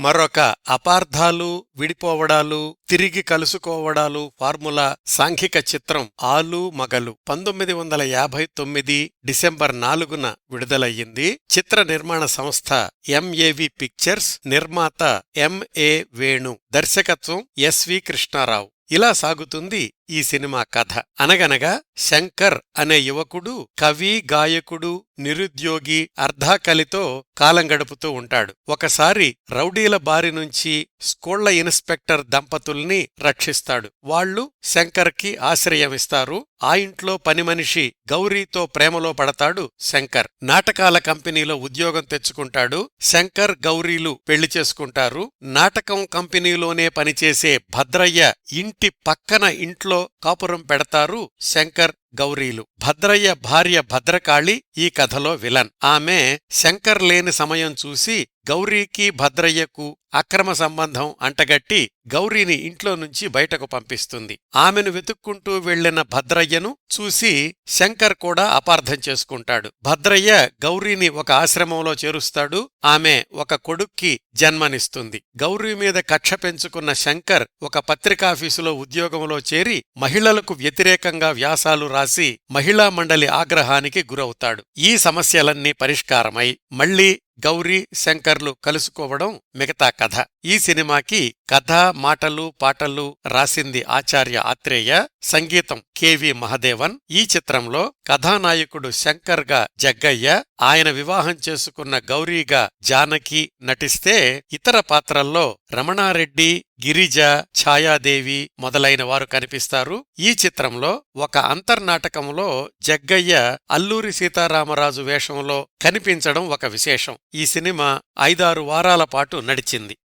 మరొక అపార్థాలు విడిపోవడాలు తిరిగి కలుసుకోవడాలు ఫార్ములా సాంఘిక చిత్రం ఆలు మగలు పంతొమ్మిది వందల యాభై తొమ్మిది డిసెంబర్ నాలుగున విడుదలయ్యింది. చిత్ర నిర్మాణ సంస్థ ఎంఏవి పిక్చర్స్ నిర్మాత ఎంఏ వేణు దర్శకత్వం ఎస్వి కృష్ణారావు. ఇలా సాగుతుంది ఈ సినిమా కథ. అనగనగా శంకర్ అనే యువకుడు కవి గాయకుడు నిరుద్యోగి అర్ధాకలితో కాలం గడుపుతూ ఉంటాడు. ఒకసారి రౌడీల బారి నుంచి స్కూళ్ళ ఇన్స్పెక్టర్ దంపతుల్ని రక్షిస్తాడు. వాళ్ళు శంకర్కి ఆశ్రయమిస్తారు ఆ ఇంట్లో పనిమనిషి గౌరీతో ప్రేమలో పడతాడు శంకర్. నాటకాల కంపెనీలో ఉద్యోగం తెచ్చుకుంటాడు. శంకర్ గౌరీలు పెళ్ళి చేసుకుంటారు. నాటకం కంపెనీలోనే పనిచేసే భద్రయ్య ఇంటి పక్కన ఇంట్లో కాపురం పెడతారు శంకర్ గౌరీలు. భద్రయ్య భార్య భద్రకాళి ఈ కథలో విలన్. ఆమె శంకర్ లేని సమయం చూసి గౌరీకి భద్రయ్యకు అక్రమ సంబంధం అంటగట్టి గౌరీని ఇంట్లో నుంచి బయటకు పంపిస్తుంది. ఆమెను వెతుక్కుంటూ వెళ్ళిన భద్రయ్యను చూసి శంకర్ కూడా అపార్థం చేసుకుంటాడు. భద్రయ్య గౌరీని ఒక ఆశ్రమంలో చేరుస్తాడు. ఆమె ఒక కొడుక్కి జన్మనిస్తుంది. గౌరీ మీద కక్ష పెంచుకున్న శంకర్ ఒక పత్రికాఫీసులో ఉద్యోగంలో చేరి మహిళలకు వ్యతిరేకంగా వ్యాసాలు రాసి మహిళా మండలి ఆగ్రహానికి గురవుతాడు. ఈ సమస్యలన్నీ పరిష్కారమై మళ్ళీ గౌరీ శంకర్లు కలుసుకోవడం మిగతా కథ. ఈ సినిమాకి కథ మాటలు పాటలు రాసింది ఆచార్య ఆత్రేయ సంగీతం కెవి మహదేవన్. ఈ చిత్రంలో కథానాయకుడు శంకర్గా జగ్గయ్య ఆయన వివాహం చేసుకున్న గౌరీగా జానకి నటిస్తే ఇతర పాత్రల్లో రమణారెడ్డి గిరిజ ఛాయాదేవి మొదలైన వారు కనిపిస్తారు. ఈ చిత్రంలో ఒక అంతర్నాటకంలో జగ్గయ్య అల్లూరి సీతారామరాజు వేషంలో కనిపించడం ఒక విశేషం. ఈ సినిమా ఐదారు వారాల పాటు నడిచింది.